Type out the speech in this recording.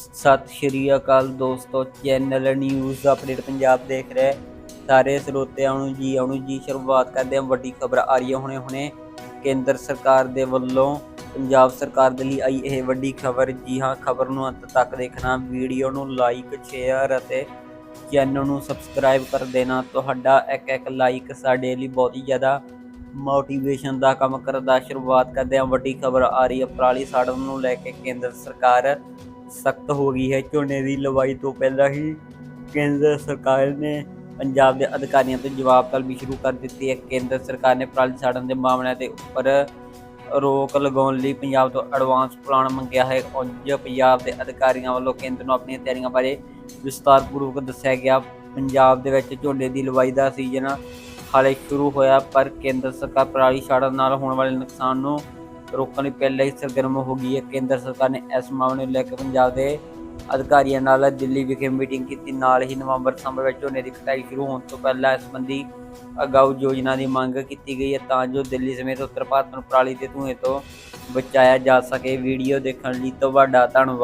ਸਤਿ ਸ਼੍ਰੀ ਅਕਾਲ ਦੋਸਤੋ channel news update Punjab ਦੇਖ ਰਹੇ ਸਾਰੇ ਸਰੋਤਿਆਂ ਨੂੰ ਜੀ ਆਉਣ ਜੀ, ਸ਼ੁਰੂਆਤ ਕਰਦੇ ਹਾਂ ਵੱਡੀ ਖਬਰ ਆ ਰਹੀ ਹੈ ਹੁਣੇ ਹੁਣੇ। ਕੇਂਦਰ ਸਰਕਾਰ ਦੇ ਵੱਲੋਂ ਪੰਜਾਬ ਸਰਕਾਰ ਦੇ ਲਈ ਆਈ ਇਹ ਵੱਡੀ ਖਬਰ। ਜੀ ਹਾਂ, ਖਬਰ ਨੂੰ ਅੰਤ ਤੱਕ ਦੇਖਣਾ, ਵੀਡੀਓ ਨੂੰ ਲਾਈਕ ਸ਼ੇਅਰ ਅਤੇ ਚੈਨਲ ਨੂੰ ਸਬਸਕ੍ਰਾਈਬ ਕਰ ਦੇਣਾ। ਤੁਹਾਡਾ ਇੱਕ ਇੱਕ ਲਾਈਕ ਸਾਡੇ ਲਈ ਬਹੁਤ ਹੀ ਜ਼ਿਆਦਾ ਮੋਟੀਵੇਸ਼ਨ ਦਾ ਕੰਮ ਕਰਦਾ। ਸ਼ੁਰੂਆਤ ਕਰਦੇ ਹਾਂ ਵੱਡੀ ਖਬਰ ਆ ਰਹੀ ਹੈ, ਪਰਾਲੀ ਸਾੜਨ ਨੂੰ ਲੈ ਕੇ ਕੇਂਦਰ ਸਰਕਾਰ ਸਖਤ ਹੋ ਗਈ ਹੈ। ਝੋਨੇ ਦੀ ਲਵਾਈ ਤੋਂ ਪਹਿਲਾਂ ਹੀ ਕੇਂਦਰ ਸਰਕਾਰ ਨੇ ਪੰਜਾਬ ਦੇ ਅਧਿਕਾਰੀਆਂ ਤੋਂ ਜਵਾਬ ਤਲਬੀ ਸ਼ੁਰੂ ਕਰ ਦਿੱਤੀ ਹੈ। ਕੇਂਦਰ ਸਰਕਾਰ ਨੇ ਪਰਾਲੀ ਸਾੜਨ ਦੇ ਮਾਮਲਿਆਂ ਦੇ ਉੱਪਰ ਰੋਕ ਲਗਾਉਣ ਲਈ ਪੰਜਾਬ ਤੋਂ ਐਡਵਾਂਸ ਪਲਾਨ ਮੰਗਿਆ ਹੈ। ਅੱਜ ਪੰਜਾਬ ਦੇ ਅਧਿਕਾਰੀਆਂ ਵੱਲੋਂ ਕੇਂਦਰ ਨੂੰ ਆਪਣੀਆਂ ਤਿਆਰੀਆਂ ਬਾਰੇ ਵਿਸਤਾਰਪੂਰਵਕ ਦੱਸਿਆ ਗਿਆ। ਪੰਜਾਬ ਦੇ ਵਿੱਚ ਝੋਨੇ ਦੀ ਲਵਾਈ ਦਾ ਸੀਜ਼ਨ ਹਾਲੇ ਸ਼ੁਰੂ ਹੋਇਆ, ਪਰ ਕੇਂਦਰ ਸਰਕਾਰ ਪਰਾਲੀ ਸਾੜਨ ਨਾਲ ਹੋਣ ਵਾਲੇ ਨੁਕਸਾਨ ਨੂੰ ਰੋਕਣ ਲਈ ਪਹਿਲਾਂ ਹੀ ਸਰਗਰਮ ਹੋ ਗਈ ਹੈ। ਕੇਂਦਰ ਸਰਕਾਰ ਨੇ ਇਸ ਮਾਮਲੇ ਨੂੰ ਲੈ ਕੇ ਪੰਜਾਬ ਦੇ ਅਧਿਕਾਰੀਆਂ ਨਾਲ ਦਿੱਲੀ ਵਿਖੇ ਮੀਟਿੰਗ ਕੀਤੀ। ਨਾਲ ਹੀ ਨਵੰਬਰ ਦਸੰਬਰ ਵਿੱਚ ਝੋਨੇ ਦੀ ਕਟਾਈ ਸ਼ੁਰੂ ਹੋਣ ਤੋਂ ਪਹਿਲਾਂ ਇਸ ਸੰਬੰਧੀ ਅਗਾਊ ਯੋਜਨਾ ਦੀ ਮੰਗ ਕੀਤੀ ਗਈ ਹੈ ਤਾਂ ਜੋ ਦਿੱਲੀ ਸਮੇਤ ਉੱਤਰ ਭਾਰਤ ਨੂੰ ਪਰਾਲੀ ਦੇ ਧੂਏ ਤੋਂ ਬਚਾਇਆ ਜਾ ਸਕੇ। ਵੀਡੀਓ ਦੇਖਣ ਲਈ ਤੁਹਾਡਾ ਧੰਨਵਾਦ।